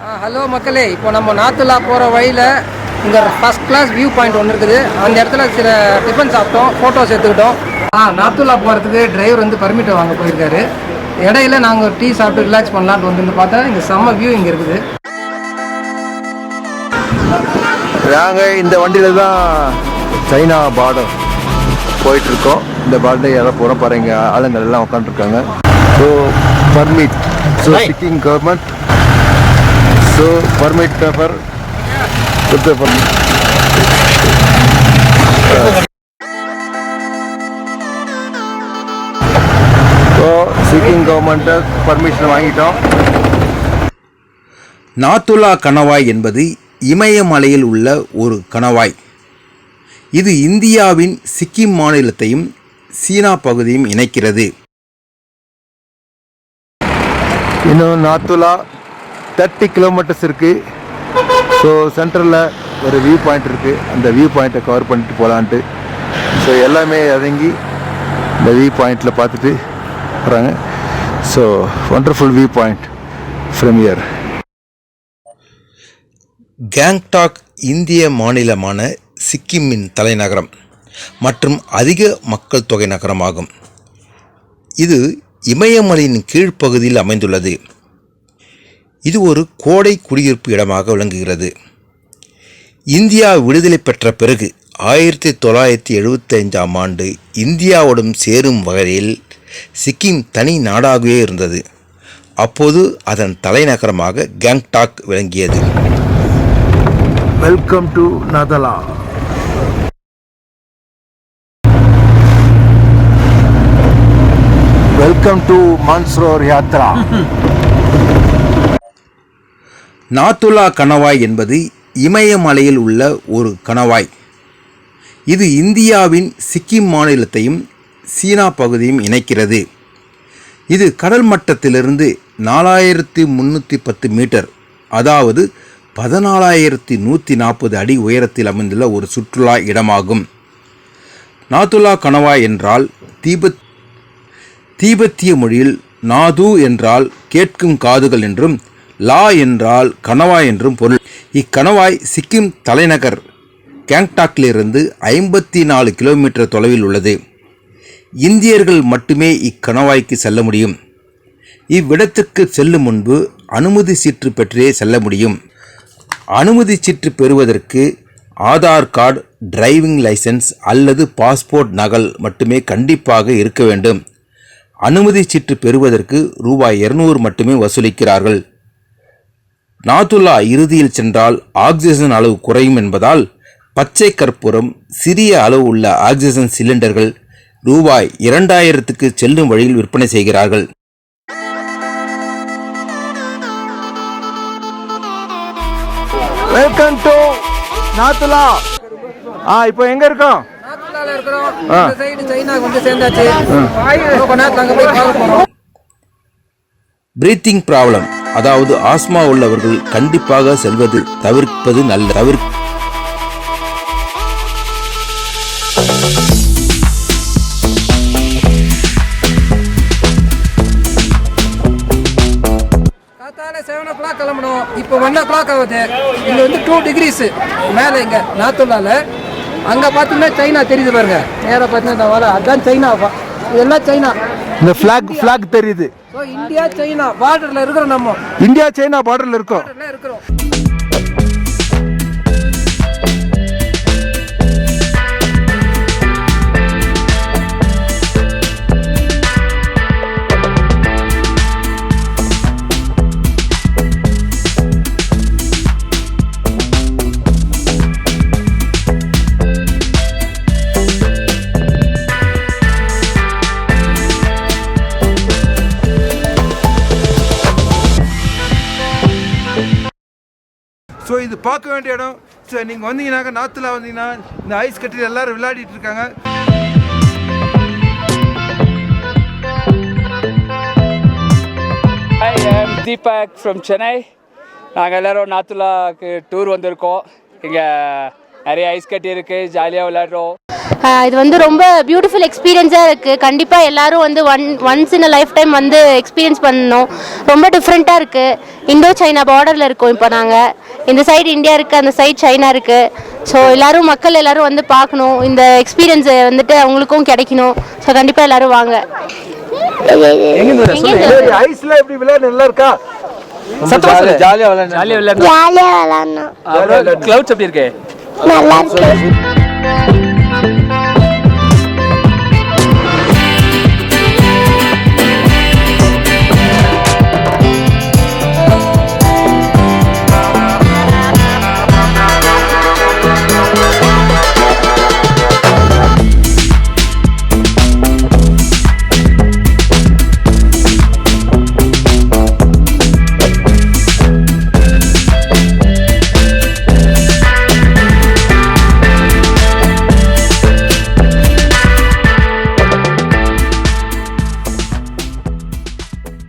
Hello மக்களே. இப்போ நம்ம நாத்துலா போகிற வழியில் இங்கே ஃபஸ்ட் கிளாஸ் வியூ பாயிண்ட் ஒன்று இருக்குது. அந்த இடத்துல சில டிஃபன் சாப்பிட்டோம் ஃபோட்டோஸ் எடுத்துக்கிட்டோம். ஆ நாத்துலா போகிறதுக்கு டிரைவர் வந்து பர்மிட் வாங்க போயிருக்காரு. இடையில நாங்கள் டீ சாப்பிட்டு ரிலாக்ஸ் பண்ணலான்ட்டு வந்து பார்த்தா இங்கே செம்ம வியூ இங்கே இருக்குது. நாங்கள் இந்த வண்டியில் தான் சைனா பார்டர் போயிட்டுருக்கோம். இந்த பார்டர் யாரோ போகிறோம் பாருங்க ஆளுங்கள் எல்லாம் உட்காந்துருக்காங்க so permit so Sikkim government permit paper கொடுத்த பர்மிட் ஸோ சிக்கிங் கவர்மெண்ட்டை பர்மிஷன் வாங்கிட்டோம். நாத்துலா கணவாய் என்பது இமயமலையில் உள்ள ஒரு கணவாய். இது இந்தியாவின் சிக்கிம் மாநிலத்தையும் சீனா பகுதியும் இணைக்கிறது. இன்னும் நாத்துலா தேர்ட்டி கிலோமீட்டர்ஸ் இருக்குது ஸோ சென்டரில் ஒரு வியூ பாயிண்ட் இருக்குது அந்த வியூ பாயிண்ட்டை கவர் பண்ணிட்டு போகலான்ட்டு ஸோ எல்லாமே இறங்கி இந்த வியூ பாயிண்டில் பார்த்துட்டு வராங்க. So wonderful view point from here Gangtok இந்திய மாநிலமான சிக்கிமின் தலைநகரம் மற்றும் அதிக மக்கள் தொகை நகரமாகும். இது இமயமலையின் கீழ்ப்பகுதியில் அமைந்துள்ளது. இது ஒரு கோடை குடியிருப்பு இடமாக விளங்குகிறது. இந்தியா விடுதலை பெற்ற பிறகு ஆயிரத்தி தொள்ளாயிரத்தி எழுபத்தைந்தாம் ஆண்டு இந்தியாவுடன் சேரும் வகையில் சிக்கிம் தனி நாடாகவே இருந்தது. அப்போது அதன் தலைநகரமாக கேங்டாக் விளங்கியது. Welcome to Nathu La welcome to Mansarovar Yatra Nathu La கணவாய் என்பது இமயமலையில் உள்ள ஒரு கணவாய். இது இந்தியாவின் சிக்கிம் மாநிலத்தையும் சீனா பகுதியும் இணைக்கிறது. இது கடல் மட்டத்திலிருந்து நாலாயிரத்தி முந்நூற்றி பத்து மீட்டர் அதாவது பதினாலாயிரத்தி நூற்றி நாற்பது அடி உயரத்தில் அமைந்துள்ள ஒரு சுற்றுலா இடமாகும். நாத்துலா கணவாய் என்றால் தீபத் தீபெத்திய மொழியில் நாது என்றால் கேட்கும் காதுகள் என்றும் லா என்றால் கணவாய் என்றும் பொருள். இக்கணவாய் சிக்கிம் தலைநகர் கேங்டாக்கிலிருந்து ஐம்பத்தி நாலு கிலோமீட்டர் தொலைவில் உள்ளது. இந்தியர்கள் மட்டுமே இக்கணவாய்க்கு செல்ல முடியும். இவ்விடத்துக்கு செல்லும் முன்பு அனுமதி சீற்று பெற்றே செல்ல முடியும். அனுமதி சீற்று பெறுவதற்கு ஆதார் கார்டு டிரைவிங் லைசன்ஸ் அல்லது பாஸ்போர்ட் நகல் மட்டுமே கண்டிப்பாக இருக்க வேண்டும். அனுமதி சீற்று பெறுவதற்கு ரூபாய் இருநூறு மட்டுமே வசூலிக்கிறார்கள். நாத்துல்லா இறுதியில் சென்றால் ஆக்சிஜன் அளவு குறையும் என்பதால் பச்சை கற்பூரம் சிறிய அளவு உள்ள ஆக்சிஜன் சிலிண்டர்கள் ரூபாய் இரண்டாயிரத்துக்கு செல்லும் வழியில் விற்பனை செய்கிறார்கள். வெல்கம் டு நாத்துலா ஆ இப்போ எங்க இருக்கோம்? பிரீத்திங் ப்ராப்ளம் அதாவது ஆஸ்மா உள்ளவர்கள் கண்டிப்பாக செல்வது தவிர்ப்பது நல்ல தவிர செவன் ஓ கிளாக் கிளம்பணும் இப்போ ஒன் ஓ கிளாக் ஆகுது. இங்கே வந்து டூ டிகிரிஸ் மேலே இங்கே நாத்துலால அங்கே பார்த்தீங்கன்னா சைனா தெரியுது பாருங்க. நேராக பார்த்தீங்கன்னா வர அதான் சைனாவா. இதெல்லாம் சைனா. இந்த ஃபிளாக் ஃபிளாக் தெரியுது. இந்தியா சைனா பார்டரில் இருக்கிறோம் நம்ம. இந்தியா சைனா பார்டர்ல இருக்கோம். இருக்கிறோம். ஸோ இது பார்க்க வேண்டிய இடம். ஸோ நீங்கள் வந்தீங்கன்னாக்க நாற்றுல வந்தீங்கன்னா இந்த ஐஸ் கட்டில் எல்லாரும் விளையாடிட்டு இருக்காங்க. Hi I'm Deepak from Chennai நாங்கள் எல்லோரும் நாத்துலாக்கு டூர் வந்திருக்கோம். இங்கே நிறைய ஐஸ் கட்டி இருக்குது ஜாலியாக விளையாடுறோம். இது வந்து ரொம்ப பியூட்டிஃபுல் எக்ஸ்பீரியன்ஸாக இருக்குது கண்டிப்பாக எல்லாரும் வந்து one once in life time வந்து எக்ஸ்பீரியன்ஸ் பண்ணணும். ரொம்ப டிஃப்ரெண்ட்டாக இருக்குது இந்தோ சைனா பார்டரில் இருக்கோம் இப்போ நாங்கள் இந்த சைடு இந்தியா இருக்குது அந்த சைடு சைனா இருக்குது ஸோ எல்லாரும் மக்கள் எல்லாரும் வந்து பார்க்கணும். இந்த எக்ஸ்பீரியன்ஸ் வந்துட்டு அவங்களுக்கும் கிடைக்கணும். ஸோ கண்டிப்பாக எல்லாரும் வாங்க. எங்கேருந்து ஐஸ்ல எப்படி விளையாட நல்லா இருக்கா? ஜாலியா கிளவுட்ஸ் எப்படி இருக்கு? நல்லா இருக்கு.